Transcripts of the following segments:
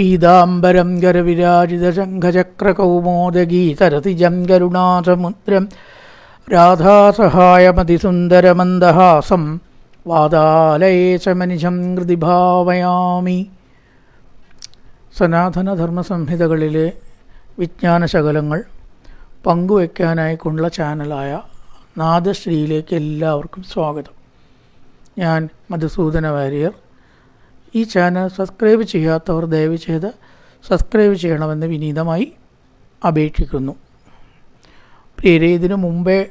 പീതാംബരം ഗരവിരാജിതശംഖചക്രകൗമോദഗീതരതിജം കരുണാസമുദ്രം രാധാസഹായമതിസുന്ദരമന്ദഹാസം വാതാലയേശമനിശം കൃതി ഭാവയാമി. സനാതനധർമ്മസംഹിതകളിലെ വിജ്ഞാനശകലങ്ങൾ പങ്കുവയ്ക്കാനായിക്കൊണ്ടുള്ള ചാനലായ നാദശ്രീയിലേക്ക് എല്ലാവർക്കും സ്വാഗതം. ഞാൻ മധുസൂദന വാര്യർ ഈ ചാനൽ സബ്സ്ക്രൈബ് ചെയ്യാത്തവർ ദയവ് ചെയ്ത് സബ്സ്ക്രൈബ് ചെയ്യണമെന്ന് വിനീതമായി അപേക്ഷിക്കുന്നു. പ്രിയരെ ഇതിനു മുമ്പേ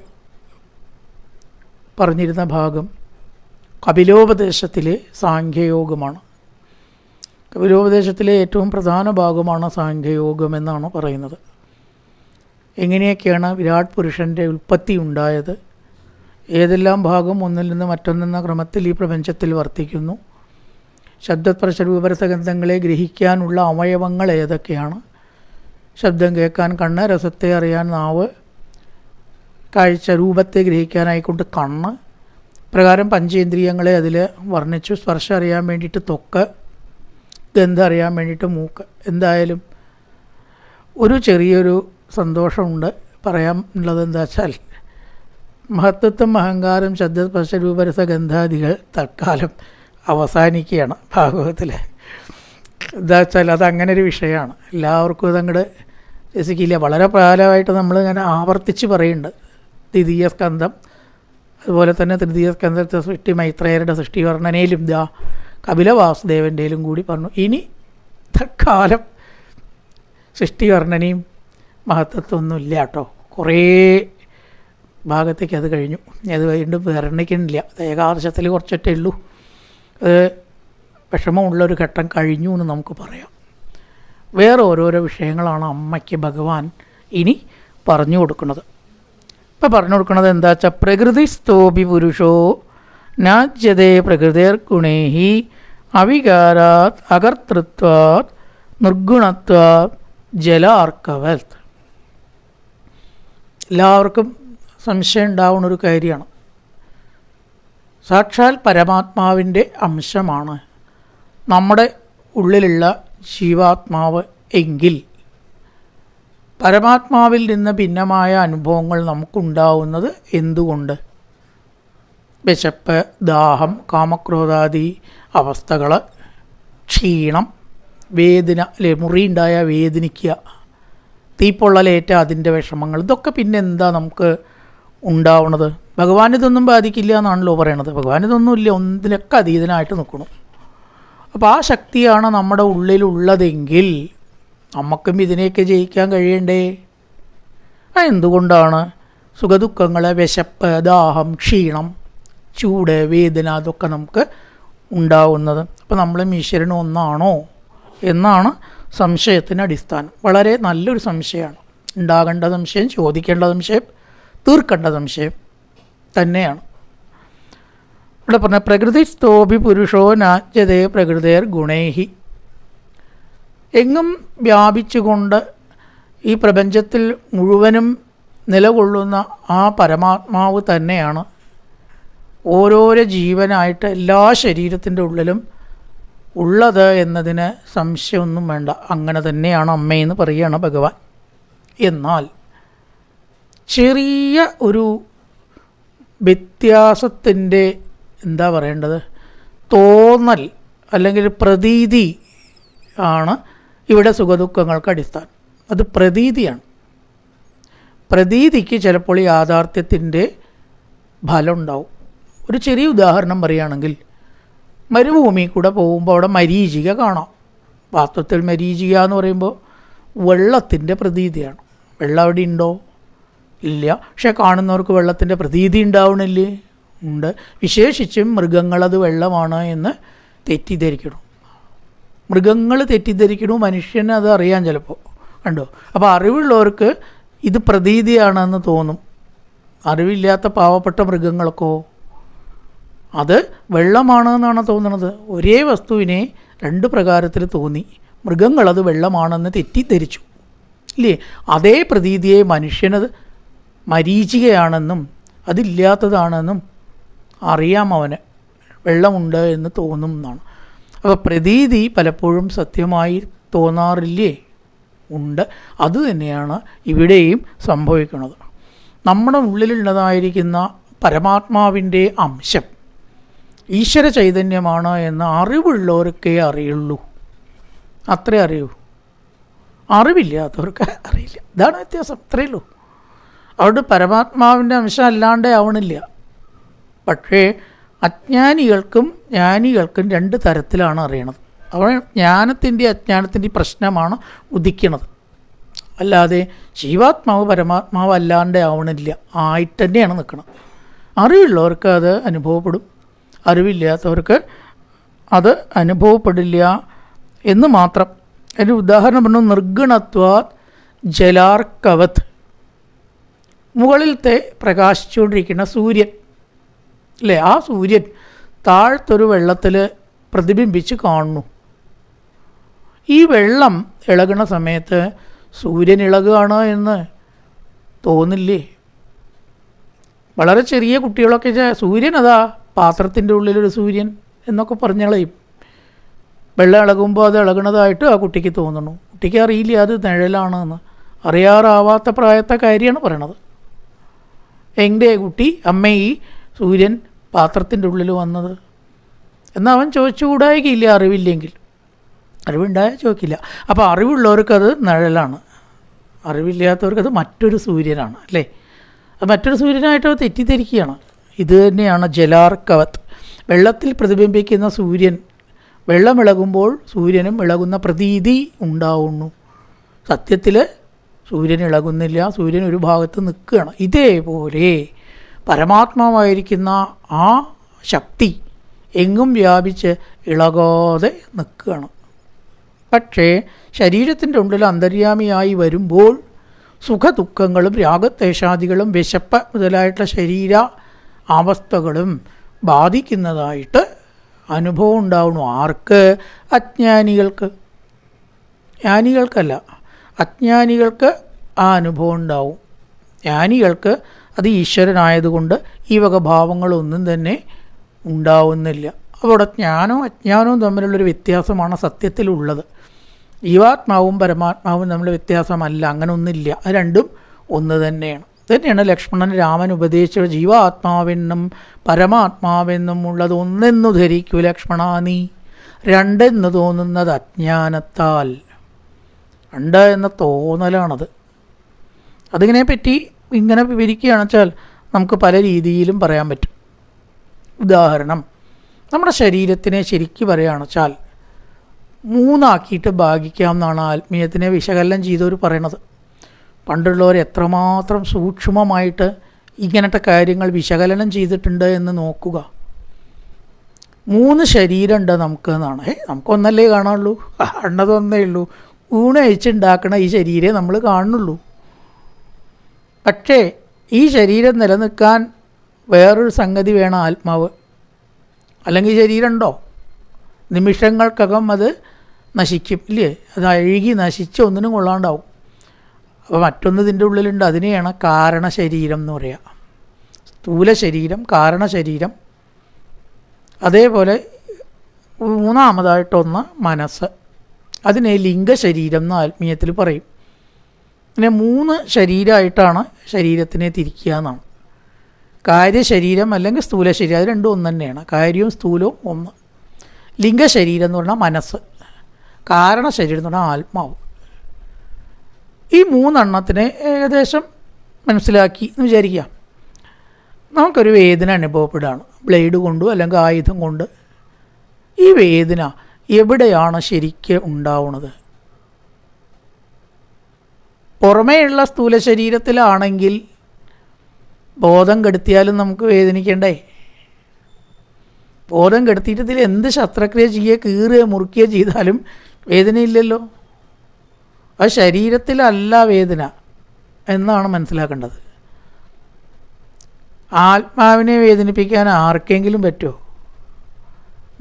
പറഞ്ഞിരുന്ന ഭാഗം കപിലോപദേശത്തിലെ സാഖ്യയോഗമാണ്. കപിലോപദേശത്തിലെ ഏറ്റവും പ്രധാന ഭാഗമാണ് സാഖ്യയോഗം എന്നാണ് പറയുന്നത്. എങ്ങനെയൊക്കെയാണ് വിരാട് പുരുഷന്റെ ഉൽപ്പത്തി ഉണ്ടായത്? ഏതെല്ലാം ഭാഗം ഒന്നിൽ നിന്ന് മറ്റൊന്നെന്ന ക്രമത്തിൽ ഈ പ്രപഞ്ചത്തിൽ വർത്തിക്കുന്നു? ശബ്ദസ്പർശരൂപരസഗന്ധങ്ങളെ ഗ്രഹിക്കാനുള്ള അവയവങ്ങൾ ഏതൊക്കെയാണ്? ശബ്ദം കേൾക്കാൻ കണ്ണ് രസത്തെ അറിയാൻ നാവ് കാഴ്ച രൂപത്തെ ഗ്രഹിക്കാനായിക്കൊണ്ട് കണ്ണ്. പ്രകാരം പഞ്ചേന്ദ്രിയങ്ങളെ അതിൽ വർണിച്ചു. സ്പർശം അറിയാൻ വേണ്ടിയിട്ട് തൊക്ക് ഗന്ധം അറിയാൻ വേണ്ടിയിട്ട് മൂക്ക്. എന്തായാലും ഒരു ചെറിയൊരു സന്തോഷമുണ്ട്. പറയാൻ ഉള്ളത് എന്താ വെച്ചാൽ മഹത്വത്വം അഹങ്കാരം ശബ്ദസ്പർശ രൂപരസ ഗന്ധാദികൾ തൽക്കാലം അവസാനിക്കുകയാണ് ഭാഗവതത്തിൽ എന്താ വെച്ചാൽ അത് അങ്ങനെ ഒരു വിഷയമാണ്. എല്ലാവർക്കും അതങ്ങട് രസിക്കില്ല. വളരെ പ്രകാരമായിട്ട് നമ്മൾ ഇങ്ങനെ ആവർത്തിച്ച് പറയുന്നുണ്ട്. ദ്വിതീയ സ്കന്ധം അതുപോലെ തന്നെ തൃതീയ സ്കന്ധത്തെ സൃഷ്ടി മൈത്രേയരുടെ സൃഷ്ടി വർണനയിലും ദാ കപില വാസുദേവന്റെയിലും കൂടി പറഞ്ഞു. ഇനി തക്കാലം സൃഷ്ടി വർണനയും മഹത്വത്തൊന്നുമില്ല കേട്ടോ. കുറേ ഭാഗത്തേക്ക് അത് കഴിഞ്ഞു. അത് വീണ്ടും വർണിക്കണില്ല ഏകാദശത്തിൽ കുറച്ചൊറ്റേ ഉള്ളൂ. അത് വിഷമമുള്ളൊരു ഘട്ടം കഴിഞ്ഞു എന്ന് നമുക്ക് പറയാം. വേറെ ഓരോരോ വിഷയങ്ങളാണ് അമ്മയ്ക്ക് ഭഗവാൻ ഇനി പറഞ്ഞു കൊടുക്കുന്നത്. ഇപ്പം പറഞ്ഞു കൊടുക്കുന്നത് എന്താ വെച്ചാൽ പ്രകൃതി സ്തോപി പുരുഷോ നാജ്യതേ പ്രകൃതിർ ഗുണേഹി അവികാരാത് അകർത്തൃത്വാത് നിർഗുണത്വാത് ജലാർക്കവത്. എല്ലാവർക്കും സംശയം ഉണ്ടാവുന്ന ഒരു കാര്യമാണ്. സാക്ഷാൽ പരമാത്മാവിന്റെ അംശമാണ് നമ്മുടെ ഉള്ളിലുള്ള ജീവാത്മാവ് എങ്കിൽ. പരമാത്മാവിൽ നിന്ന് ഭിന്നമായ അനുഭവങ്ങൾ നമുക്കുണ്ടാവുന്നത് എന്തുകൊണ്ട്? വിശപ്പ് ദാഹം കാമക്രോധാദി അവസ്ഥകൾ ക്ഷീണം വേദന അല്ലെ മുറിയുണ്ടായ വേദനിക്കുക തീപ്പൊള്ളലേറ്റ അതിന്റെ വിഷമങ്ങൾ ഇതൊക്കെ പിന്നെ എന്താ നമുക്ക് ഉണ്ടാവണത് ഭഗവാൻ ഇതൊന്നും ബാധിക്കില്ല എന്നാണല്ലോ പറയണത്. ഭഗവാൻ ഇതൊന്നും ഇല്ല. ഒന്നിലൊക്കെ അതീതനായിട്ട് നിൽക്കണം അപ്പോൾ ആ ശക്തിയാണ് നമ്മുടെ ഉള്ളിലുള്ളതെങ്കിൽ നമുക്കും ഇതിനെയൊക്കെ ജയിക്കാൻ കഴിയണ്ടേ? ആ എന്തുകൊണ്ടാണ്? സുഖദുഃഖങ്ങൾ വിശപ്പ് ദാഹം ക്ഷീണം ചൂട് വേദന അതൊക്കെ നമുക്ക് ഉണ്ടാവുന്നത്. അപ്പോൾ നമ്മളും ഈശ്വരനും ഒന്നാണോ എന്നാണ് സംശയത്തിന് അടിസ്ഥാനം. വളരെ നല്ലൊരു സംശയമാണ്. ഉണ്ടാകേണ്ട സംശയം ചോദിക്കേണ്ട സംശയം തീർക്കേണ്ട സംശയം. തന്നെയാണ്. ഇവിടെ പറഞ്ഞ പ്രകൃതി സ്തോപി പുരുഷോ നാജ്യതേ പ്രകൃതേർ ഗുണേഹി. എങ്ങും വ്യാപിച്ചുകൊണ്ട് ഈ പ്രപഞ്ചത്തിൽ മുഴുവനും നിലകൊള്ളുന്ന ആ പരമാത്മാവ് തന്നെയാണ്. ഓരോരോ ജീവനായിട്ട് എല്ലാ ശരീരത്തിന്റെ ഉള്ളിലും ഉള്ളത് എന്നതിന് സംശയമൊന്നും വേണ്ട. അങ്ങനെ തന്നെയാണ് അമ്മയെന്ന് പറയുകയാണ് ഭഗവാൻ. എന്നാൽ ചെറിയ ഒരു വ്യത്യാസത്തിന്റെ എന്താ പറയേണ്ടത്? തോന്നൽ അല്ലെങ്കിൽ പ്രതീതി ആണ് ഇവിടെ സുഖദുഃഖങ്ങൾക്ക് അടിസ്ഥാനം. അത് പ്രതീതിയാണ്. പ്രതീതിക്ക് ചിലപ്പോൾ ഈ യാഥാർത്ഥ്യത്തിന്റെ ഫലം ഉണ്ടാവും. ഒരു ചെറിയ ഉദാഹരണം പറയുകയാണെങ്കിൽ മരുഭൂമി കൂടെ പോകുമ്പോൾ അവിടെ മരീചിക കാണാം. വാസ്തവത്തിൽ മരീചിക എന്ന് പറയുമ്പോൾ വെള്ളത്തിന്റെ പ്രതീതിയാണ്. വെള്ളം അവിടെ ഉണ്ടോ? ഇല്ല. പക്ഷെ കാണുന്നവർക്ക് വെള്ളത്തിന്റെ പ്രതീതി ഉണ്ടാവണില്ലേ? ഉണ്ട്. വിശേഷിച്ചും മൃഗങ്ങളത് വെള്ളമാണ് എന്ന് തെറ്റിദ്ധരിക്കണം. മൃഗങ്ങൾ തെറ്റിദ്ധരിക്കണു മനുഷ്യന് അത് അറിയാൻ ചിലപ്പോൾ കണ്ടോ? അപ്പോൾ അറിവുള്ളവർക്ക് ഇത് പ്രതീതിയാണെന്ന് തോന്നും. അറിവില്ലാത്ത പാവപ്പെട്ട മൃഗങ്ങൾക്കോ അത് വെള്ളമാണ് എന്നാണ് തോന്നുന്നത് ഒരേ വസ്തുവിനെ രണ്ട് പ്രകാരത്തിൽ തോന്നി. മൃഗങ്ങളത് വെള്ളമാണെന്ന് തെറ്റിദ്ധരിച്ചു. ഇല്ലേ? അതേ പ്രതീതിയെ മനുഷ്യനത് മരീചികയാണെന്നും അതില്ലാത്തതാണെന്നും അറിയാം അവന്. വെള്ളമുണ്ട് എന്ന് തോന്നും എന്നാണ് അപ്പോൾ പ്രതീതി പലപ്പോഴും സത്യമായി തോന്നാറില്ലേ? ഉണ്ട്. അത് തന്നെയാണ് ഇവിടെയും സംഭവിക്കുന്നത്. നമ്മുടെ ഉള്ളിലുള്ളതായിരിക്കുന്ന പരമാത്മാവിന്റെ അംശം ഈശ്വര ചൈതന്യമാണ് എന്ന് അറിവുള്ളവർക്കേ അറിയുള്ളൂ. അത്രേ അറിയൂ. അറിവില്ലാത്തവർക്ക് അറിയില്ല. ഇതാണ് വ്യത്യാസം. അത്രയേ ഉള്ളൂ. അവിടെ പരമാത്മാവിന്റെ അംശം അല്ലാണ്ടേ ആവണില്ല. പക്ഷേ അജ്ഞാനികൾക്കും ജ്ഞാനികൾക്കും രണ്ട് തരത്തിലാണ് അറിയണത്. അവിടെ ജ്ഞാനത്തിന്റെ അജ്ഞാനത്തിന്റെ പ്രശ്നമാണ് ഉദിക്കണത്. അല്ലാതെ ജീവാത്മാവ് പരമാത്മാവ് അല്ലാണ്ട് ആവണില്ല. ആയിട്ട് തന്നെയാണ് നിൽക്കുന്നത് അറിവുള്ളവർക്ക് അത് അനുഭവപ്പെടും. അറിവില്ലാത്തവർക്ക് അത് അനുഭവപ്പെടില്ല എന്ന് മാത്രം. ഒരു ഉദാഹരണം പറഞ്ഞു നിർഗുണത്വാ ജലാർക്കവത്. മുകളിലത്തെ പ്രകാശിച്ചുകൊണ്ടിരിക്കുന്ന സൂര്യൻ. അല്ലേ ആ സൂര്യൻ താഴത്തൊരു വെള്ളത്തിൽ പ്രതിബിംബിച്ച് കാണുന്നു. ഈ വെള്ളം ഇളകുന്ന സമയത്ത് സൂര്യൻ ഇളകുകയാണ് എന്ന് തോന്നില്ലേ? വളരെ ചെറിയ കുട്ടികളൊക്കെ സൂര്യൻ അതാ പാത്രത്തിന്റെ ഉള്ളിലൊരു സൂര്യൻ എന്നൊക്കെ പറഞ്ഞളയും. വെള്ളം ഇളകുമ്പോൾ അത് ഇളകണതായിട്ട് ആ കുട്ടിക്ക് തോന്നുന്നു. കുട്ടിക്ക് അറിയില്ല അത് നിഴലാണെന്ന്? അറിയാറാവാത്ത പ്രായത്തെ കാര്യമാണ് പറയണത്. എന്റെ കുട്ടി? അമ്മ ഈ സൂര്യൻ പാത്രത്തിന്റെ ഉള്ളിൽ വന്നത്? എന്നാൽ അവൻ ചോദിച്ചുകൂടായിക്കില്ല അറിവില്ലെങ്കിൽ. അറിവുണ്ടായാൽ ചോദിക്കില്ല. അപ്പോൾ അറിവുള്ളവർക്കത് നിഴലാണ്. അറിവില്ലാത്തവർക്കത് മറ്റൊരു സൂര്യനാണ് അല്ലേ? അത് മറ്റൊരു സൂര്യനായിട്ട് അവർ തെറ്റിദ്ധരിക്കുകയാണ്. ഇത് തന്നെയാണ് ജലാർക്കവത്ത് വെള്ളത്തിൽ പ്രതിബിംബിക്കുന്ന സൂര്യൻ വെള്ളം ഇളകുമ്പോൾ സൂര്യനും ഇളകുന്ന പ്രതീതി ഉണ്ടാവുന്നു. സത്യത്തിൽ സൂര്യൻ ഇളകുന്നില്ല സൂര്യൻ ഒരു ഭാഗത്ത് നിൽക്കുകയാണ്. ഇതേപോലെ പരമാത്മാവായിരിക്കുന്ന ആ ശക്തി എങ്ങും വ്യാപിച്ച് ഇളകാതെ നിൽക്കുകയാണ്. പക്ഷേ ശരീരത്തിന്റെ ഉള്ളിൽ അന്തര്യാമിയായി വരുമ്പോൾ സുഖദുഃഖങ്ങളും രാഗത്വേഷാദികളും വിശപ്പ് മുതലായിട്ടുള്ള ശരീര അവസ്ഥകളും ബാധിക്കുന്നതായിട്ട് അനുഭവം ഉണ്ടാവണു ആർക്ക്? അജ്ഞാനികൾക്ക്. ജ്ഞാനികൾക്കല്ല. അജ്ഞാനികൾക്ക് ആ അനുഭവം ഉണ്ടാവും. ജ്ഞാനികൾക്ക് അത് ഈശ്വരനായതുകൊണ്ട് ഈ വക ഭാവങ്ങളൊന്നും തന്നെ ഉണ്ടാവുന്നില്ല. അവിടെ ജ്ഞാനവും അജ്ഞാനവും തമ്മിലുള്ളൊരു വ്യത്യാസമാണ് സത്യത്തിലുള്ളത്. ജീവാത്മാവും പരമാത്മാവും തമ്മിൽ വ്യത്യാസമല്ല അങ്ങനെ ഒന്നില്ല അത് രണ്ടും ഒന്ന് തന്നെയാണ്. തന്നെയാണ് ലക്ഷ്മണൻ രാമൻ ഉപദേശിച്ച ജീവാത്മാവെന്നും പരമാത്മാവെന്നും ഉള്ളത് ഒന്നെന്നു ധരിക്കൂ ലക്ഷ്മണാനി രണ്ടെന്ന് തോന്നുന്നത് അജ്ഞാനത്താൽ. രണ്ട് എന്ന തോന്നലാണത്. അതിങ്ങനെ പറ്റി ഇങ്ങനെ വിവരിക്കുകയാണെന്ന് വെച്ചാൽ നമുക്ക് പല രീതിയിലും പറയാൻ പറ്റും. ഉദാഹരണം നമ്മുടെ ശരീരത്തിനെ ശരിക്കും പറയുകയാണെന്ന് വെച്ചാൽ മൂന്നാക്കിയിട്ട് ഭാഗിക്കാം എന്നാണ് ആത്മീയത്തിനെ വിശകലനം ചെയ്തവർ പറയണത്. പണ്ടുള്ളവർ എത്രമാത്രം സൂക്ഷ്മമായിട്ട് ഇങ്ങനത്തെ കാര്യങ്ങൾ വിശകലനം ചെയ്തിട്ടുണ്ട് എന്ന് നോക്കുക. മൂന്ന് ശരീരമുണ്ട് നമുക്ക് എന്നാണ്. ഏ നമുക്കൊന്നല്ലേ കാണാനുള്ളൂ? കാണുന്നതൊന്നേ ഉള്ളൂ. ഊണ് അയച്ചുണ്ടാക്കണ ഈ ശരീരമേ നമ്മൾ കാണുന്നുള്ളൂ. പക്ഷേ ഈ ശരീരം നിലനിൽക്കാൻ വേറൊരു സംഗതി വേണം ആത്മാവ്. അല്ലെങ്കിൽ ശരീരം ഉണ്ടോ നിമിഷങ്ങൾക്കകം അത് നശിക്കും ഇല്ലേ? അത് അഴുകി നശിച്ച് ഒന്നിനും കൊള്ളാണ്ടാവും. അപ്പോൾ മറ്റൊന്ന് ഇതിന്റെ ഉള്ളിലുണ്ട്. അതിനെയാണ് കാരണശരീരം എന്ന് പറയുക സ്ഥൂല ശരീരം കാരണശരീരം. അതേപോലെ മൂന്നാമതായിട്ടൊന്ന് മനസ്സ്. അതിനെ ലിംഗശരീരം എന്ന് ആത്മീയത്തിൽ പറയും. പിന്നെ മൂന്ന് ശരീരമായിട്ടാണ് ശരീരത്തിനെ തിരിക്കുക എന്നാണ്. കാര്യശരീരം അല്ലെങ്കിൽ സ്ഥൂല ശരീരം അത് രണ്ടും ഒന്ന് തന്നെയാണ്. കാര്യവും സ്ഥൂലവും ഒന്ന്. ലിംഗശരീരം എന്ന് പറഞ്ഞാൽ മനസ്സ്. കാരണശരീരം എന്ന് പറഞ്ഞാൽ ആത്മാവ്. ഈ മൂന്നെണ്ണത്തിനെ ഏകദേശം മനസ്സിലാക്കി എന്ന് വിചാരിക്കുക. നമുക്കൊരു വേദന അനുഭവപ്പെടുകയാണ്. ബ്ലേഡ് കൊണ്ടോ അല്ലെങ്കിൽ ആയുധം കൊണ്ട്. ഈ വേദന എവിടെയാണ് ശരിക്ക് ഉണ്ടാവുന്നത് പുറമേയുള്ള സ്ഥൂല ശരീരത്തിലാണെങ്കിൽ ബോധം കെടുത്തിയാലും നമുക്ക് വേദനിക്കണ്ടേ? ബോധം കെടുത്തിയിട്ട് ഇതിൽ എന്ത് ശസ്ത്രക്രിയ ചെയ്യുക കീറുക മുറുക്കുക ചെയ്താലും വേദനയില്ലല്ലോ. ആ ശരീരത്തിലല്ല വേദന എന്നാണ് മനസ്സിലാക്കേണ്ടത്. ആത്മാവിനെ വേദനിപ്പിക്കാൻ ആർക്കെങ്കിലും പറ്റുമോ?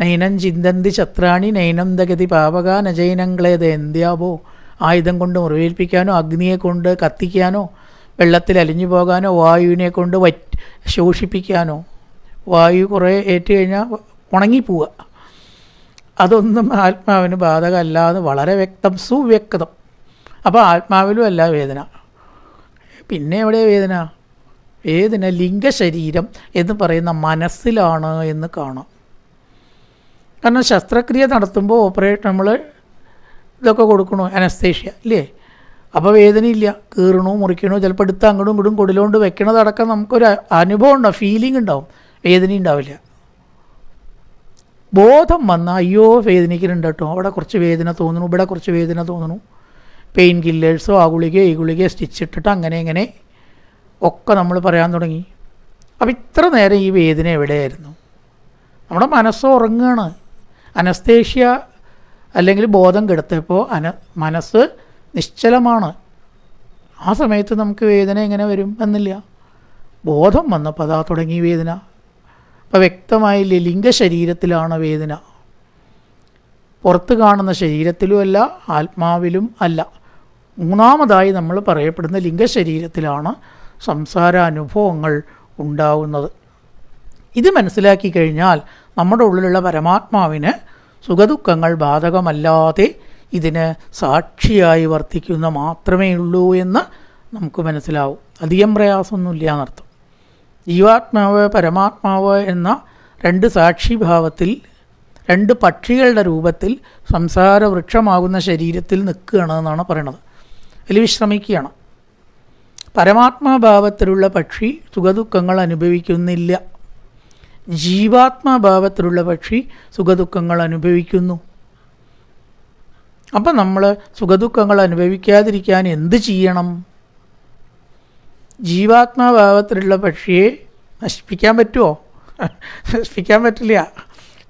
നൈനം ചിന്തന്തി ശത്രാണി നൈനം ദഗതി പാപക നജൈനങ്ങളേത് എന്ത്യാവോ ആയുധം കൊണ്ട് മുറിവേൽപ്പിക്കാനോ അഗ്നിയെ കൊണ്ട് കത്തിക്കാനോ വെള്ളത്തിൽ അലിഞ്ഞു പോകാനോ വായുവിനെ കൊണ്ട് വറ്റ് ശോഷിപ്പിക്കാനോ? വായു കുറേ ഏറ്റു കഴിഞ്ഞാൽ ഉണങ്ങിപ്പോവുക അതൊന്നും ആത്മാവിന് ബാധകമല്ലാതെ വളരെ വ്യക്തം സുവ്യക്തം. അപ്പോൾ ആത്മാവിലും അല്ല വേദന. പിന്നെ എവിടെ വേദന? വേദന ലിംഗശരീരം എന്ന് പറയുന്ന മനസ്സിലാണ് എന്ന് കാണാം. കാരണം ശസ്ത്രക്രിയ നടത്തുമ്പോൾ ഓപ്പറേറ്റ് നമ്മൾ ഇതൊക്കെ കൊടുക്കണു? അനസ്തേഷ്യ ഇല്ലേ? അപ്പോൾ വേദനയില്ല. കീറണോ മുറിക്കണോ? ചിലപ്പോൾ എടുത്ത് അങ്ങോട്ടും ഇങ്ങോട്ടും കൊടിലോണ്ട് വെക്കണതടക്കം നമുക്കൊരു അനുഭവം ഉണ്ടാവും ഫീലിംഗ് ഉണ്ടാവും. വേദന ഉണ്ടാവില്ല. ബോധം വന്ന അയ്യോ വേദനിക്കുന്നുണ്ട് കേട്ടോ. അവിടെ കുറച്ച് വേദന തോന്നുന്നു ഇവിടെ കുറച്ച് വേദന തോന്നുന്നു. പെയിൻ കില്ലേഴ്സോ ആ ഗുളികയോ ഈ ഗുളികയോ സ്റ്റിച്ച് ഇട്ടിട്ട് അങ്ങനെ ഇങ്ങനെ ഒക്കെ നമ്മൾ പറയാൻ തുടങ്ങി. അപ്പോൾ ഇത്ര നേരം ഈ വേദന എവിടെയായിരുന്നു? നമ്മുടെ മനസ്സ് ഉറങ്ങുകയാണ് അനസ്തേഷ്യ അല്ലെങ്കിൽ ബോധം കെടുത്തപ്പോൾ അന മനസ്സ് നിശ്ചലമാണ്. ആ സമയത്ത് നമുക്ക് വേദന എങ്ങനെ വരും എന്നില്ല. ബോധം വന്നപ്പോൾ അതാ തുടങ്ങി വേദന. അപ്പോൾ വ്യക്തമായില്ലേ ലിംഗശരീരത്തിലാണ് വേദന. പുറത്ത് കാണുന്ന ശരീരത്തിലുമല്ല ആത്മാവിലും അല്ല. മൂന്നാമതായി നമ്മൾ പറയപ്പെടുന്ന ലിംഗശരീരത്തിലാണ് സംസാര അനുഭവങ്ങൾ ഉണ്ടാവുന്നത്. ഇത് മനസ്സിലാക്കി കഴിഞ്ഞാൽ നമ്മുടെ ഉള്ളിലുള്ള പരമാത്മാവിന് സുഖദുഃഖങ്ങൾ ബാധകമല്ലാതെ ഇതിന് സാക്ഷിയായി വർത്തിക്കുന്ന മാത്രമേ ഉള്ളൂ എന്ന് നമുക്ക് മനസ്സിലാവും. അധികം പ്രയാസമൊന്നുമില്ല എന്നർത്ഥം. ജീവാത്മാവ് പരമാത്മാവ് എന്ന രണ്ട് സാക്ഷിഭാവത്തിൽ രണ്ട് പക്ഷികളുടെ രൂപത്തിൽ സംസാര വൃക്ഷമാകുന്ന ശരീരത്തിൽ നിൽക്കുകയാണ് എന്നാണ് പറയണത്. അതിൽ വിശ്രമിക്കുകയാണ്. പരമാത്മാഭാവത്തിലുള്ള പക്ഷി സുഖദുഃഖങ്ങൾ അനുഭവിക്കുന്നില്ല. ജീവാത്മാഭാവത്തിലുള്ള പക്ഷി സുഖദുഃഖങ്ങൾ അനുഭവിക്കുന്നു. അപ്പം നമ്മൾ സുഖദുഃഖങ്ങൾ അനുഭവിക്കാതിരിക്കാൻ എന്ത് ചെയ്യണം? ജീവാത്മാഭാവത്തിലുള്ള പക്ഷിയെ നശിപ്പിക്കാൻ പറ്റുമോ നശിപ്പിക്കാൻ പറ്റില്ല.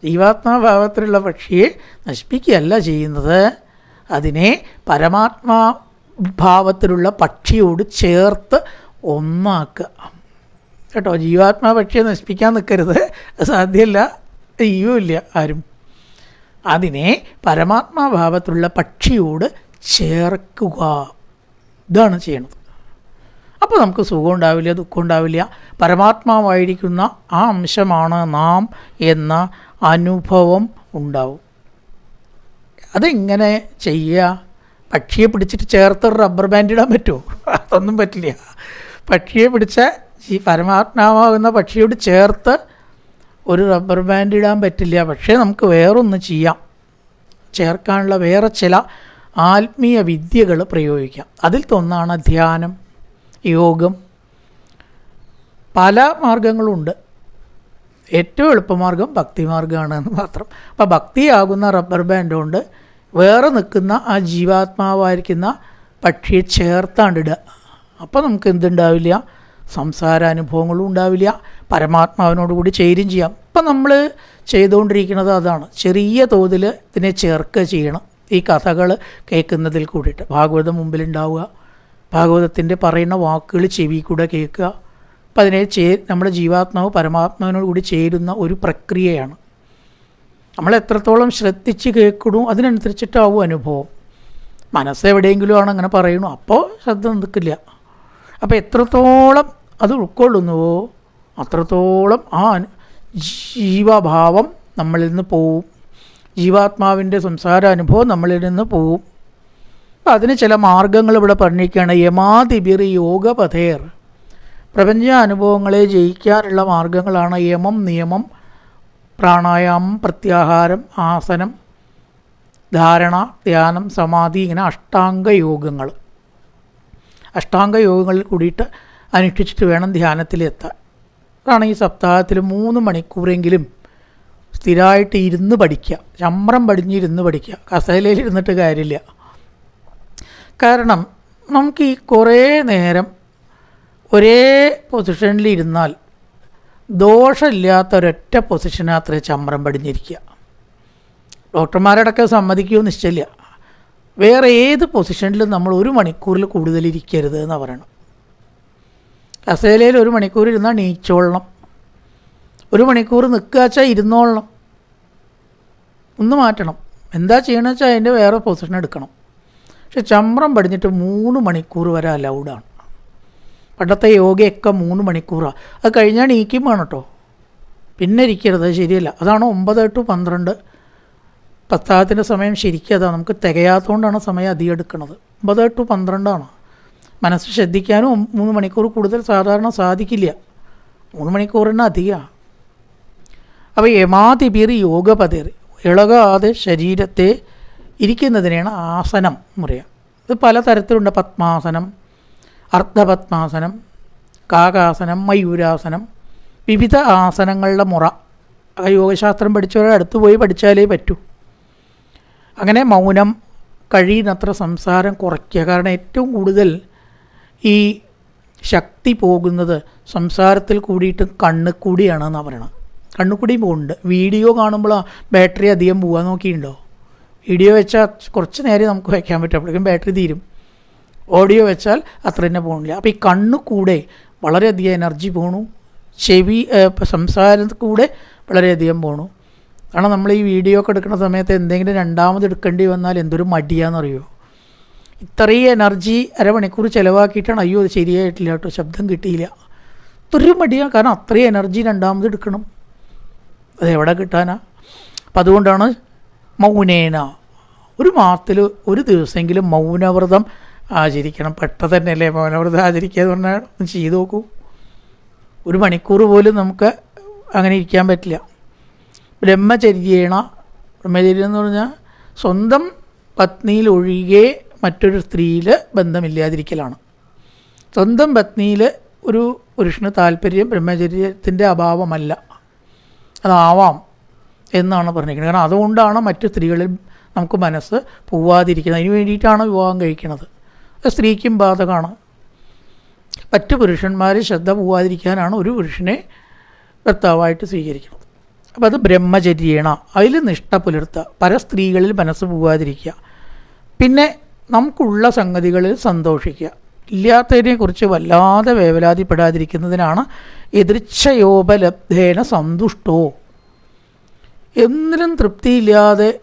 ജീവാത്മാഭാവത്തിലുള്ള പക്ഷിയെ നശിപ്പിക്കുകയല്ല ചെയ്യുന്നത്. അതിനെ പരമാത്മാ ഭാവത്തിലുള്ള പക്ഷിയോട് ചേർത്ത് ഒന്നാക്കുക. കേട്ടോ ജീവാത്മാ പക്ഷിയെ നശിപ്പിക്കാൻ നിൽക്കരുത് സാധ്യമല്ല ചെയ്യുമില്ല ആരും. അതിനെ പരമാത്മാഭാവത്തിലുള്ള പക്ഷിയോട് ചേർക്കുക. ഇതാണ് ചെയ്യണത്. അപ്പോൾ നമുക്ക് സുഖം ഉണ്ടാവില്ല ദുഃഖം ഉണ്ടാവില്ല. പരമാത്മാവായിരിക്കുന്ന ആ അംശമാണ് നാം എന്ന അനുഭവം ഉണ്ടാവും. അതെങ്ങനെ ചെയ്യുക? പക്ഷിയെ പിടിച്ചിട്ട് ചേർത്ത് റബ്ബർ ബാൻഡ് ഇടാൻ പറ്റുമോ? അതൊന്നും പറ്റില്ല. പക്ഷിയെ പിടിച്ച ഈ പരമാത്മാവാകുന്ന പക്ഷിയോട് ചേർത്ത് ഒരു റബ്ബർ ബാൻഡ് ഇടാൻ പറ്റില്ല. പക്ഷേ നമുക്ക് വേറൊന്ന് ചെയ്യാം. ചേർക്കാനുള്ള വേറെ ചില ആത്മീയ വിദ്യകൾ പ്രയോഗിക്കാം. അതിൽ തൊന്നാണ് ധ്യാനം യോഗം. പല മാർഗങ്ങളുണ്ട്. ഏറ്റവും എളുപ്പമാർഗം ഭക്തിമാർഗമാണ് എന്ന് മാത്രം. അപ്പോൾ ഭക്തിയാകുന്ന റബ്ബർ ബാൻഡ് കൊണ്ട് വേറെ നിൽക്കുന്ന ആ ജീവാത്മാവായിരിക്കുന്ന പക്ഷിയെ ചേർത്താണ്ടിടുക. അപ്പോൾ നമുക്ക് എന്തുണ്ടാവില്ല? സംസാര അനുഭവങ്ങളും ഉണ്ടാവില്ല. പരമാത്മാവിനോടുകൂടി ചേരും ചെയ്യാം. ഇപ്പം നമ്മൾ ചെയ്തുകൊണ്ടിരിക്കുന്നത് അതാണ്. ചെറിയ തോതിൽ ഇതിനെ ചേർക്കുക ചെയ്യണം. ഈ കഥകൾ കേൾക്കുന്നതിൽ കൂടിയിട്ട്. ഭാഗവതം മുമ്പിലുണ്ടാവുക. ഭാഗവതത്തിന്റെ പറയുന്ന വാക്കുകൾ ചെവി കൂടെ കേൾക്കുക. അപ്പം അതിനെ ചേ നമ്മുടെ ജീവാത്മാവ് പരമാത്മാവിനോട് കൂടി ചേരുന്ന ഒരു പ്രക്രിയയാണ്. നമ്മൾ എത്രത്തോളം ശ്രദ്ധിച്ച് കേൾക്കണു അതിനനുസരിച്ചിട്ടാവും അനുഭവം. മനസ്സെവിടെയെങ്കിലും ആണ് അങ്ങനെ പറയണു അപ്പോൾ ശ്രദ്ധ നിൽക്കില്ല. അപ്പോൾ എത്രത്തോളം അത് ഉൾക്കൊള്ളുന്നുവോ? അത്രത്തോളം ആ ജീവഭാവം നമ്മളിൽ നിന്ന് പോവും. ജീവാത്മാവിന്റെ സംസാര അനുഭവം നമ്മളിൽ നിന്ന് പോവും. അപ്പം അതിന് ചില മാർഗങ്ങൾ ഇവിടെ പറഞ്ഞിരിക്കുകയാണ്. യമാതിബിർ യോഗപഥേർ. പ്രപഞ്ച അനുഭവങ്ങളെ ജയിക്കാനുള്ള മാർഗങ്ങളാണ് യമം നിയമം പ്രാണായാമം പ്രത്യാഹാരം ആസനം ധാരണ ധ്യാനം സമാധി ഇങ്ങനെ അഷ്ടാംഗ യോഗങ്ങൾ അഷ്ടാംഗ യോഗങ്ങളിൽ കൂടിയിട്ട് അനുഷ്ഠിച്ചിട്ട് വേണം ധ്യാനത്തിലെത്താൻ. അതാണ് ഈ സപ്താഹത്തിൽ മൂന്ന് മണിക്കൂറെങ്കിലും സ്ഥിരമായിട്ട് ഇരുന്ന് പഠിക്കുക. ചമ്രം പടിഞ്ഞിരുന്ന് പഠിക്കുക. കസേലയിൽ ഇരുന്നിട്ട് കാര്യമില്ല. കാരണം നമുക്ക് ഈ കുറേ നേരം ഒരേ പൊസിഷനിൽ ഇരുന്നാൽ ദോഷമില്ലാത്ത ഒരൊറ്റ പൊസിഷനാത്ര ചമ്രം പടിഞ്ഞിരിക്കുക. ഡോക്ടർമാരടക്കം സമ്മതിക്കുമോ നിശ്ചയില്ല. വേറെ ഏത് പൊസിഷനിലും നമ്മൾ ഒരു മണിക്കൂറിൽ കൂടുതൽ ഇരിക്കരുത് എന്ന് പറയണം. കസേലയിൽ ഒരു മണിക്കൂർ ഇരുന്നാൽ നീച്ചോളണം. ഒരു മണിക്കൂർ നിൽക്കുക വെച്ചാൽ ഇരുന്നോളണം. ഒന്ന് മാറ്റണം. എന്താ ചെയ്യണമെന്ന് വെച്ചാൽ അതിന്റെ വേറെ പൊസിഷൻ എടുക്കണം. പക്ഷെ ചമ്രം പടിഞ്ഞിട്ട് മൂന്ന് മണിക്കൂർ വരെ അലൗഡാണ് പണ്ടത്തെ യോഗയൊക്കെ മൂന്ന് മണിക്കൂറാണ് അത് കഴിഞ്ഞാൽ നീക്കും വേണം കേട്ടോ. പിന്നെ ഇരിക്കരുത് ശരിയല്ല. അതാണ് ഒമ്പത് ടു പന്ത്രണ്ട്. പത്താഹത്തിന്റെ സമയം ശരിക്കും അതാണ് നമുക്ക് തികയാത്തതുകൊണ്ടാണ് സമയം അധികം എടുക്കുന്നത് ഒമ്പത് ടു പന്ത്രണ്ടാണ്? മനസ്സ് ശ്രദ്ധിക്കാനും മൂന്ന് മണിക്കൂർ കൂടുതൽ സാധാരണ സാധിക്കില്ല. മൂന്ന് മണിക്കൂറിന് അധികമാണ് അപ്പോൾ യമാതിപിർ യോഗപതിർ ഇളകാതെ ശരീരത്തെ ഇരിക്കുന്നതിനെയാണ് ആസനം പറയുക ഇത് പലതരത്തിലുണ്ട്. പത്മാസനം അർദ്ധപത്മാസനം കാകാസനം മയൂരാസനം വിവിധ ആസനങ്ങളുടെ മുറ. യോഗശാസ്ത്രം പഠിച്ചവരെ അടുത്ത് പോയി പഠിച്ചാലേ പറ്റൂ. അങ്ങനെ മൗനം കഴിയുന്നത്ര സംസാരം കുറയ്ക്കുക. കാരണം ഏറ്റവും കൂടുതൽ ഈ ശക്തി പോകുന്നത് സംസാരത്തിൽ കൂടിയിട്ട് കണ്ണ് കൂടിയാണെന്നാണ് പറയണത്. കണ്ണു കൂടി പോകുന്നുണ്ട് വീഡിയോ കാണുമ്പോൾ ബാറ്ററി അധികം പോകാൻ നോക്കിയിട്ടുണ്ടോ? വീഡിയോ വെച്ചാൽ കുറച്ച് നേരം നമുക്ക് വയ്ക്കാൻ പറ്റും. അപ്പോഴേക്കും ബാറ്ററി തീരും. ഓഡിയോ വെച്ചാൽ അത്ര തന്നെ പോകണില്ല അപ്പോൾ ഈ കണ്ണു കൂടെ വളരെയധികം എനർജി പോണു. ചെവി സംസാരത്തിൽ കൂടെ വളരെയധികം പോണു. കാരണം നമ്മൾ ഈ വീഡിയോ ഒക്കെ എടുക്കുന്ന സമയത്ത് എന്തെങ്കിലും രണ്ടാമത് എടുക്കേണ്ടി വന്നാൽ എന്തൊരു മടിയാണെന്നറിയോ? ഇത്രയും എനർജി അരമണിക്കൂർ ചിലവാക്കിയിട്ടാണ് അയ്യോ അത് ശരിയായിട്ടില്ല കേട്ടോ. ശബ്ദം കിട്ടിയില്ല. ഇത്രയും മടിയാണ് കാരണം അത്രയും എനർജി രണ്ടാമത് എടുക്കണം. അതെവിടെ കിട്ടാനാ? അപ്പം അതുകൊണ്ടാണ് മൗനേന. ഒരു മാസത്തിൽ ഒരു ദിവസമെങ്കിലും മൗനവ്രതം ആചരിക്കണം. പെട്ടെന്ന് തന്നെയല്ലേ മൗനവ്രതം ആചരിക്കുക എന്ന് പറഞ്ഞാൽ ഒന്ന് ചെയ്തു നോക്കൂ. ഒരു മണിക്കൂർ പോലും നമുക്ക് അങ്ങനെ ഇരിക്കാൻ പറ്റില്ല. ബ്രഹ്മചര്യേണ ബ്രഹ്മചര്യം എന്ന് പറഞ്ഞാൽ സ്വന്തം പത്നിയിൽ ഒഴികെ മറ്റൊരു സ്ത്രീയിൽ ബന്ധമില്ലാതിരിക്കലാണ്. സ്വന്തം പത്നിയിൽ ഒരു പുരുഷന് താല്പര്യം ബ്രഹ്മചര്യത്തിന്റെ അഭാവമല്ല. അതാവാം എന്നാണ് പറഞ്ഞിരിക്കുന്നത്. കാരണം അതുകൊണ്ടാണ് മറ്റ് സ്ത്രീകളിൽ നമുക്ക് മനസ്സ് പോവാതിരിക്കുന്നത്. അതിന് വേണ്ടിയിട്ടാണ് വിവാഹം കഴിക്കുന്നത്. അത് സ്ത്രീക്കും ബാധകമാണ്. മറ്റ് പുരുഷന്മാർ ശ്രദ്ധ പോവാതിരിക്കാനാണ് ഒരു പുരുഷനെ ഭർത്താവായിട്ട് സ്വീകരിക്കുന്നത്. അപ്പോൾ അത് ബ്രഹ്മചര്യേണ അതിൽ നിഷ്ഠ പുലർത്തുക. പല സ്ത്രീകളിൽ മനസ്സ് പോവാതിരിക്കുക. പിന്നെ നമുക്കുള്ള സംഗതികളിൽ സന്തോഷിക്കുക. ഇല്ലാത്തതിനെക്കുറിച്ച് വല്ലാതെ വേവലാതിപ്പെടാതിരിക്കുന്നതിനാണ് എതിർച്ഛയോപലബ്ധേന സന്തുഷ്ടോ. എന്നിലും തൃപ്തിയില്ലാതെ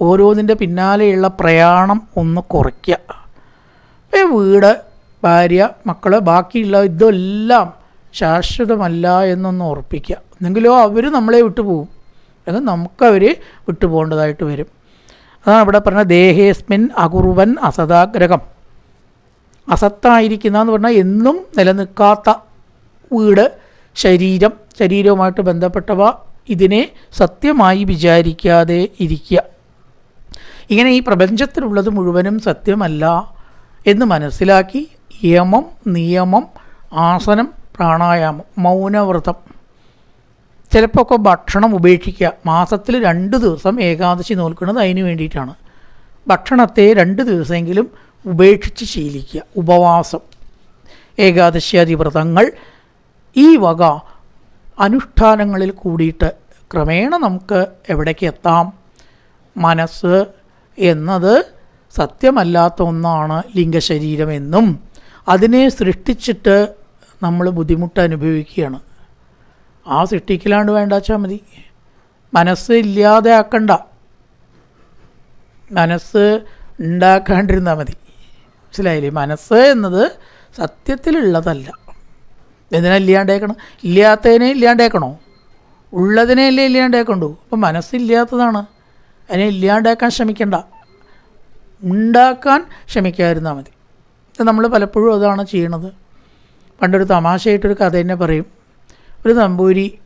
ഓരോന്നിന്റെ പിന്നാലെയുള്ള പ്രയാണം ഒന്ന് കുറയ്ക്കുക. വീട് ഭാര്യ മക്കൾ ബാക്കിയുള്ള ഇതെല്ലാം ശാശ്വതമല്ല എന്നൊന്ന് ഉറപ്പിക്കുക. എന്നെങ്കിലോ അവർ നമ്മളെ വിട്ടുപോകും. അല്ലെങ്കിൽ നമുക്കവർ വിട്ടുപോകേണ്ടതായിട്ട് വരും. അതാണ് ഇവിടെ പറഞ്ഞ ദേഹേസ്മിൻ അകുറുവൻ അസദാഗ്രഹം. അസത്തായിരിക്കുന്ന എന്ന് പറഞ്ഞാൽ എന്നും നിലനിൽക്കാത്ത വീട് ശരീരം ശരീരവുമായിട്ട് ബന്ധപ്പെട്ടവ ഇതിനെ സത്യമായി വിചാരിക്കാതെ ഇരിക്കുക. ഇങ്ങനെ ഈ പ്രപഞ്ചത്തിലുള്ളത് മുഴുവനും സത്യമല്ല എന്ന് മനസ്സിലാക്കി യമം നിയമം ആസനം പ്രാണായാമം മൗനവ്രതം ചിലപ്പോൾ ഒക്കെ ഭക്ഷണം ഉപേക്ഷിക്കുക. മാസത്തിൽ രണ്ട് ദിവസം ഏകാദശി നോൽക്കുന്നത് അതിന് വേണ്ടിയിട്ടാണ്. ഭക്ഷണത്തെ രണ്ട് ദിവസമെങ്കിലും ഉപേക്ഷിച്ച് ശീലിക്കുക. ഉപവാസം. ഏകാദശിയാദി വ്രതങ്ങൾ ഈ വക അനുഷ്ഠാനങ്ങളിൽ കൂടിയിട്ട് ക്രമേണ നമുക്ക് എവിടേക്ക് എത്താം? മനസ്സ് എന്നത് സത്യമല്ലാത്ത ഒന്നാണ് ലിംഗശരീരമെന്നും അതിനെ സൃഷ്ടിച്ചിട്ട് നമ്മൾ ബുദ്ധിമുട്ട് അനുഭവിക്കുകയാണ്. ആ സൃഷ്ടിക്കലാണ്ട് വേണ്ടാച്ചാൽ മതി. മനസ്സ് ഇല്ലാതെ ആക്കണ്ട. മനസ്സ് ഉണ്ടാക്കാണ്ടിരുന്നാൽ മതി. മനസ്സിലായില്ലേ? മനസ്സ് എന്നത് സത്യത്തിലുള്ളതല്ല. എന്തിനാ ഇല്ലാണ്ടേക്കണം ഇല്ലാത്തതിനെ ഇല്ലാണ്ടേക്കണോ? ഉള്ളതിനെ അല്ലേ ഇല്ലാണ്ടേക്കണ്ടു? അപ്പം മനസ്സില്ലാത്തതാണ് അതിനെ ഇല്ലാണ്ടാക്കാൻ ശ്രമിക്കണ്ട. ഉണ്ടാക്കാൻ ശ്രമിക്കാതിരുന്നാൽ മതി. നമ്മൾ പലപ്പോഴും അതാണ് ചെയ്യണത്. പണ്ടൊരു തമാശയായിട്ടൊരു കഥ തന്നെ പറയും. ഒരു നമ്പൂരി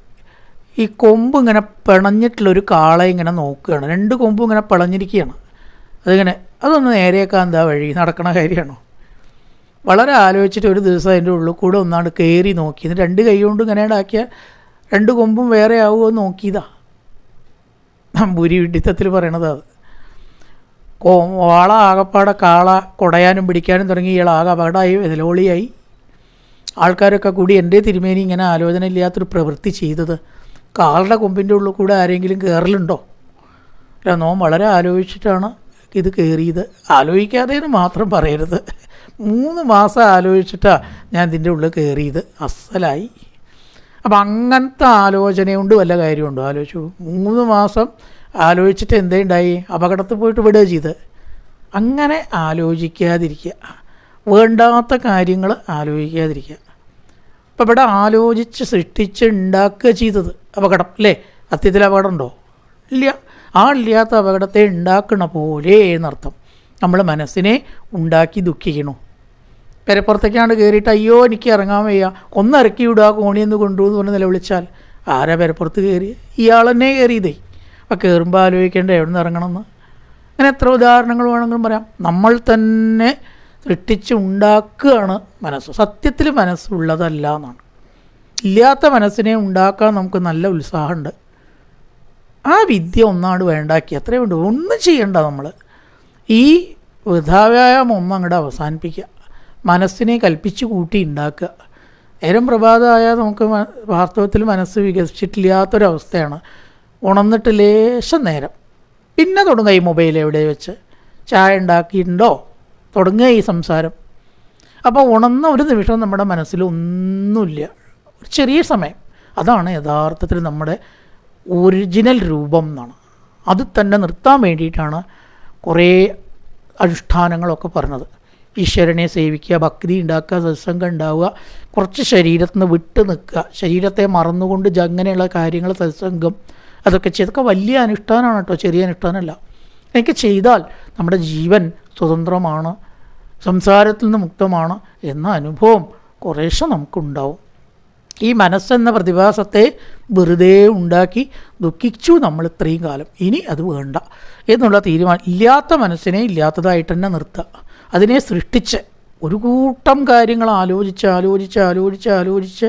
ഈ കൊമ്പ് ഇങ്ങനെ പിണഞ്ഞിട്ടുള്ളൊരു കാളെ ഇങ്ങനെ നോക്കുകയാണ്. രണ്ട് കൊമ്പും ഇങ്ങനെ പിളഞ്ഞിരിക്കുകയാണ്. അതിങ്ങനെ അതൊന്ന് നേരെയൊക്കെ എന്താ വഴി? നടക്കണ കാര്യമാണോ? വളരെ ആലോചിച്ചിട്ട് ഒരു ദിവസം അതിന്റെ ഉള്ളിൽ കൂടെ ഒന്നാണ് കയറി നോക്കി. രണ്ട് കൈ കൊണ്ട് ഇങ്ങനെ ഉണ്ടാക്കിയ രണ്ട് കൊമ്പും വേറെ ആവുമോ നോക്കിയതാ. നമ്പൂരി വിഡിത്തത്തിൽ പറയണത് അത്. വാള ആകപ്പാടെ കാള കുടയാനും പിടിക്കാനും തുടങ്ങി. ഇയാൾ ആകെ അപകടമായി ആൾക്കാരൊക്കെ കൂടി എന്റെ തിരുമേനി ഇങ്ങനെ ആലോചന ഇല്ലാത്തൊരു പ്രവൃത്തി ചെയ്തത്. കാളുടെ കൊമ്പിന്റെ ഉള്ളിൽ കൂടെ ആരെങ്കിലും കയറലുണ്ടോ അല്ല നോം വളരെ ആലോചിച്ചിട്ടാണ് ഇത് കയറിയത് ആലോചിക്കാതെ എന്ന് മാത്രം പറയരുത്. മൂന്ന് മാസം ആലോചിച്ചിട്ടാണ് ഞാൻ ഇതിന്റെ ഉള്ളിൽ കയറിയത് അസലായി. അപ്പം അങ്ങനത്തെ ആലോചന കൊണ്ട് വല്ല കാര്യമുണ്ടോ? ആലോചിച്ചു. മൂന്ന് മാസം ആലോചിച്ചിട്ട് എന്തേ ഉണ്ടായി? അപകടത്തിൽ പോയിട്ട് വിടുക ചെയ്ത് അങ്ങനെ ആലോചിക്കാതിരിക്കുക. വേണ്ടാത്ത കാര്യങ്ങൾ ആലോചിക്കാതിരിക്കുക. അപ്പം ഇവിടെ ആലോചിച്ച് സൃഷ്ടിച്ച് ഉണ്ടാക്കുക ചെയ്തത് അപകടം അല്ലേ? സത്യത്തിൽ അപകടം ഉണ്ടോ ഇല്ല ആളില്ലാത്ത അപകടത്തെ ഉണ്ടാക്കണ പോലെ എന്നർത്ഥം. നമ്മൾ മനസ്സിനെ ഉണ്ടാക്കി ദുഃഖിക്കണു. പെരപ്പുറത്തേക്കാണ്ട് കയറിയിട്ട് അയ്യോ എനിക്ക് ഇറങ്ങാൻ വയ്യ. ഒന്ന് ഇറക്കി വിടുക കോണിയെന്ന് കൊണ്ടുപോകുന്നു പറഞ്ഞ് നിലവിളിച്ചാൽ ആരാ പെരപ്പുറത്ത് കയറി ഇയാൾ തന്നെ കയറിയതേ അപ്പോൾ കയറുമ്പോൾ ആലോചിക്കേണ്ട എവിടെ നിന്ന് ഇറങ്ങണമെന്ന്? അങ്ങനെ എത്ര ഉദാഹരണങ്ങൾ വേണമെങ്കിലും പറയാം. നമ്മൾ തന്നെ സൃഷ്ടിച്ച് ഉണ്ടാക്കുകയാണ് മനസ്സ്. സത്യത്തിൽ മനസ്സുള്ളതല്ല എന്നാണ്. ഇല്ലാത്ത മനസ്സിനെ ഉണ്ടാക്കാൻ നമുക്ക് നല്ല ഉത്സാഹമുണ്ട്. ആ വിദ്യ ഒന്നാണ് വേണ്ടാക്കി. അത്രയും ഉണ്ട് ഒന്നും ചെയ്യണ്ട നമ്മൾ ഈ വൃഥാവ്യായാമം ഒന്നും അങ്ങോട്ട് അവസാനിപ്പിക്കുക. മനസ്സിനെ കൽപ്പിച്ച് കൂട്ടി ഉണ്ടാക്കുക. നേരം പ്രഭാതമായാൽ നമുക്ക് വാസ്തവത്തിൽ മനസ്സ് വികസിച്ചിട്ടില്ലാത്തൊരവസ്ഥയാണ്. ഉണർന്നിട്ട് ലേശം നേരം. പിന്നെ തുടങ്ങുക ഈ മൊബൈൽ എവിടെ വെച്ച്? ചായ ഉണ്ടാക്കിയിട്ടുണ്ടോ? തുടങ്ങുക ഈ സംസാരം. അപ്പോൾ ഉണർന്ന ഒരു നിമിഷം നമ്മുടെ മനസ്സിൽ ഒന്നുമില്ല. ഒരു ചെറിയ സമയം. അതാണ് യഥാർത്ഥത്തിൽ നമ്മുടെ ഒറിജിനൽ രൂപം എന്നാണ്. അത് തന്നെ നിർത്താൻ വേണ്ടിയിട്ടാണ് കുറേ അനുഷ്ഠാനങ്ങളൊക്കെ പറഞ്ഞത്. ഈശ്വരനെ സേവിക്കുക ഭക്തി ഉണ്ടാക്കുക സത്സംഗം ഉണ്ടാവുക കുറച്ച് ശരീരത്തിൽ നിന്ന് വിട്ട് നിൽക്കുക. ശരീരത്തെ മറന്നുകൊണ്ട് അങ്ങനെയുള്ള കാര്യങ്ങൾ സത്സംഗം അതൊക്കെ ചെയ്തൊക്കെ വലിയ അനുഷ്ഠാനമാണ് കേട്ടോ. ചെറിയ അനുഷ്ഠാനമല്ല. എനിക്ക് ചെയ്താൽ നമ്മുടെ ജീവൻ സ്വതന്ത്രമാണ് സംസാരത്തിൽ നിന്ന് മുക്തമാണ് എന്ന അനുഭവം കുറേശ്ശെ നമുക്കുണ്ടാവും. ഈ മനസ്സെന്ന പ്രതിഭാസത്തെ വെറുതെ ഉണ്ടാക്കി ദുഃഖിച്ചു നമ്മൾ ഇത്രയും കാലം. ഇനി അത് വേണ്ട എന്നുള്ള തീരുമാനം ഇല്ലാത്ത മനസ്സിനെ ഇല്ലാത്തതായിട്ട് തന്നെ നിർത്തുക അതിനെ സൃഷ്ടിച്ച് ഒരു കൂട്ടം കാര്യങ്ങൾ ആലോചിച്ച് ആലോചിച്ച് ആലോചിച്ച് ആലോചിച്ച്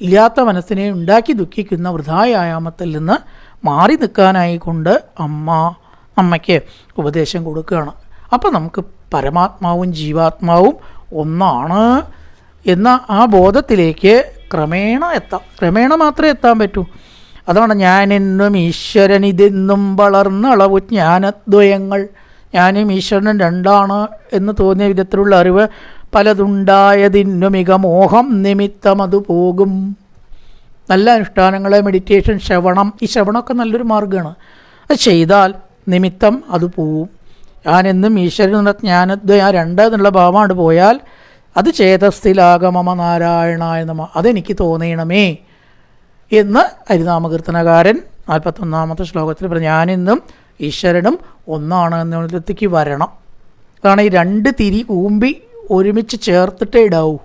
ഇല്ലാത്ത മനസ്സിനെ ഉണ്ടാക്കി ദുഃഖിക്കുന്ന വൃഥായാമത്തിൽ നിന്ന് മാറി നിൽക്കാനായി കൊണ്ട് അമ്മ അമ്മയ്ക്ക് ഉപദേശം കൊടുക്കുകയാണ്. അപ്പോൾ നമുക്ക് പരമാത്മാവും ജീവാത്മാവും ഒന്നാണ് എന്ന ആ ബോധത്തിലേക്ക് ക്രമേണ എത്താം. ക്രമേണ മാത്രമേ എത്താൻ പറ്റൂ. അതാണ് ഞാനെന്നും ഈശ്വരൻ ഇതെന്നും വളർന്ന അളവ് ജ്ഞാനദ്വയങ്ങൾ. ഞാനും ഈശ്വരനും രണ്ടാണ് എന്ന് തോന്നിയ വിധത്തിലുള്ള അറിവ് പലതുണ്ടായതിന്നു മിക മോഹം നിമിത്തം അത് പോകും. നല്ല അനുഷ്ഠാനങ്ങളെ മെഡിറ്റേഷൻ ശ്രവണം ഈ ശ്രവണമൊക്കെ നല്ലൊരു മാർഗമാണ്. അത് ചെയ്താൽ നിമിത്തം അത് പോവും. ഞാനെന്നും ഈശ്വരൻ എന്നുള്ള ജ്ഞാനദ്വയ രണ്ട് എന്നുള്ള ഭാവമാണ് പോയാൽ അത് ചേതസ്ഥിലാഗമമ നാരായണായ നമ അതെനിക്ക് തോന്നിയണമേ എന്ന് ഹരിനാമകീർത്തനകാരൻ നാൽപ്പത്തൊന്നാമത്തെ ശ്ലോകത്തിൽ പറഞ്ഞു. ഞാനെന്നും ഈശ്വരനും ഒന്നാണ് എന്നുള്ളത്തേക്ക് വരണം. അതാണ് ഈ രണ്ട് തിരി കൂമ്പി ഒരുമിച്ച് ചേർത്തിട്ടേ ഇടാവൂ.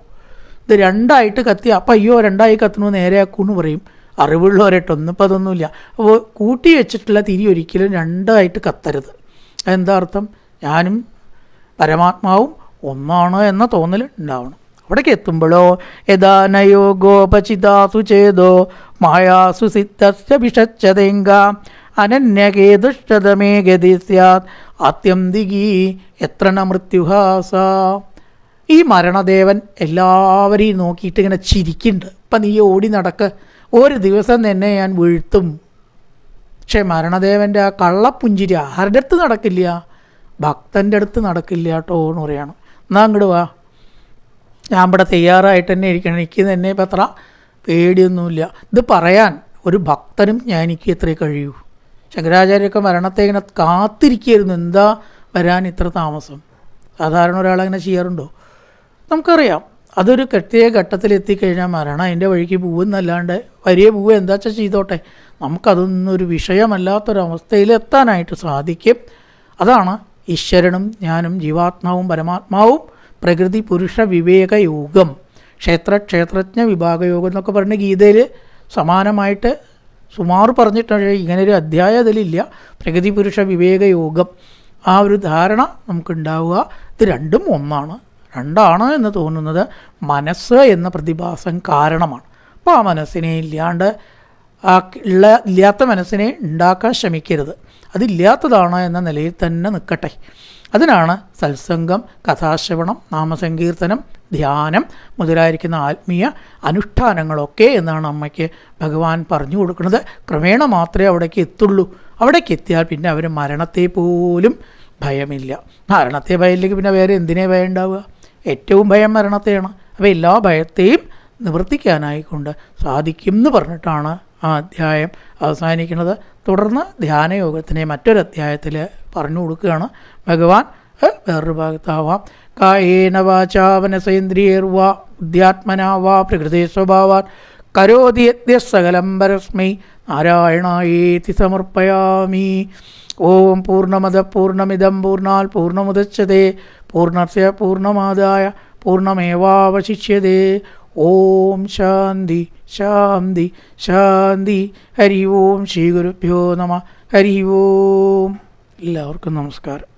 ഇത് രണ്ടായിട്ട് കത്തി അപ്പം അയ്യോ രണ്ടായി കത്തുന്നു നേരെയാക്കൂന്ന് പറയും. അറിവുള്ളവരായിട്ടൊന്നും ഇപ്പം അതൊന്നുമില്ല. അപ്പോൾ കൂട്ടി വെച്ചിട്ടുള്ള തിരി ഒരിക്കലും രണ്ടായിട്ട് കത്തരുത്. അതെന്താ അർത്ഥം? ഞാനും പരമാത്മാവും ഒന്നാണ് എന്ന തോന്നൽ ഉണ്ടാവണം. അവിടേക്ക് എത്തുമ്പോഴോ യഥാനയോഗോപചിതാസു ചേതോ മായാസു സിദ്ധവിഷച്ചതേങ്ക അനന്യകേതുഷ്ടതമേ ഗതി സ്യാത് ആത്യന്തികീ എത്ര മൃത്യുഹാസ. ഈ മരണദേവൻ എല്ലാവരെയും നോക്കിയിട്ട് ഇങ്ങനെ ചിരിക്കുന്നുണ്ട്. ഇപ്പം നീ ഓടി നടക്ക. ഒരു ദിവസം തന്നെ ഞാൻ വീഴ്ത്തും. പക്ഷേ മരണദേവന്റെ ആ കള്ളപ്പുഞ്ചിരി ആരുടെ അടുത്ത് നടക്കില്ല? ഭക്തന്റെ അടുത്ത് നടക്കില്ല കേട്ടോ എന്ന് പറയാണ്. എന്നാ അങ്ങോട്ട് വാ. ഞാൻ ഇവിടെ തയ്യാറായിട്ട് തന്നെ ഇരിക്കണം. എനിക്ക് തന്നെ ഇപ്പം അത്ര പേടിയൊന്നുമില്ല. ഇത് പറയാൻ ഒരു ഭക്തനും ഞാൻ എനിക്ക് എത്രയേ കഴിയൂ. ശങ്കരാചാര്യൊക്കെ മരണത്തെ ഇങ്ങനെ കാത്തിരിക്കുകയായിരുന്നു. എന്താ വരാൻ ഇത്ര താമസം? സാധാരണ ഒരാളങ്ങനെ ചെയ്യാറുണ്ടോ? നമുക്കറിയാം. അതൊരു പ്രത്യേക ഘട്ടത്തിൽ എത്തിക്കഴിഞ്ഞാൽ മരണം. അതിന്റെ വഴിക്ക് പോകുന്നല്ലാണ്ട് വലിയ പൂവ് എന്താ വെച്ചാൽ ചെയ്തോട്ടെ? നമുക്കതൊന്നും ഒരു വിഷയമല്ലാത്തൊരവസ്ഥയിൽ എത്താനായിട്ട് സാധിക്കും. അതാണ് ഈശ്വരനും ഞാനും ജീവാത്മാവും പരമാത്മാവും പ്രകൃതി പുരുഷ വിവേക യോഗം. ക്ഷേത്ര ക്ഷേത്രജ്ഞ വിഭാഗയോഗം എന്നൊക്കെ പറഞ്ഞ ഗീതയിൽ സമാനമായിട്ട് സുമാർ പറഞ്ഞിട്ടുണ്ട്. ഇങ്ങനൊരു അധ്യായം അതിലില്ല. പ്രകൃതി പുരുഷ വിവേക യോഗം. ആ ഒരു ധാരണ നമുക്കുണ്ടാവുക. ഇത് രണ്ടും ഒന്നാണ്. രണ്ടാണ് എന്ന് തോന്നുന്നത് മനസ്സ് എന്ന പ്രതിഭാസം കാരണമാണ്. അപ്പോൾ ആ മനസ്സിനെ ഇല്ലാണ്ട് ഉള്ള ഇല്ലാത്ത മനസ്സിനെ ഉണ്ടാക്കാൻ ശ്രമിക്കരുത്. അതില്ലാത്തതാണ് എന്ന നിലയിൽ തന്നെ നിൽക്കട്ടെ. അതിനാണ് സത്സംഗം കഥാശ്രവണം നാമസങ്കീർത്തനം ധ്യാനം മുതലായിരിക്കുന്ന ആത്മീയ അനുഷ്ഠാനങ്ങളൊക്കെ എന്നാണ് അമ്മയ്ക്ക് ഭഗവാൻ പറഞ്ഞു കൊടുക്കുന്നത്. ക്രമേണ മാത്രമേ അവിടേക്ക് എത്തുള്ളൂ. അവിടേക്ക് എത്തിയാൽ പിന്നെ അവർ മരണത്തെ പോലും ഭയമില്ല. മരണത്തെ ഭയമില്ലെങ്കിൽ പിന്നെ വേറെ എന്തിനേ ഭയം ഉണ്ടാവുക ഏറ്റവും ഭയം മരണത്തെയാണ്. അപ്പോൾ എല്ലാ ഭയത്തെയും നിവർത്തിക്കാനായിക്കൊണ്ട് സാധിക്കും എന്ന് പറഞ്ഞിട്ടാണ് ആ അധ്യായം അവസാനിക്കുന്നത്. തുടർന്ന് ധ്യാനയോഗത്തിനെ മറ്റൊരു അധ്യായത്തിൽ പറഞ്ഞു കൊടുക്കുകയാണ്. ഭഗവാൻ വേറൊരു ഭാഗത്താവാം. കായേന വാചാ മനസേന്ദ്രിയേർവാ ബുദ്ധ്യാത്മനാ പ്രകൃതി സ്വഭാവാൻ. കരോതി യദ്യ സകലം പരസ്മൈ നാരായണായേതി സമർപ്പയാമി. ഓം പൂർണമത പൂർണമിതം പൂർണാൽ പൂർണമുദച്യത്തെ പൂർണസ്യ പൂർണമാതായ പൂർണമേവാവശിഷ്യതേ ഓം ശാന്തി ശാന്തി ശാന്തി. ഹരി ഓം ശ്രീ ഗുരുഭ്യോ നമ. ഹരി ഓം. എല്ലാവർക്കും നമസ്കാരം.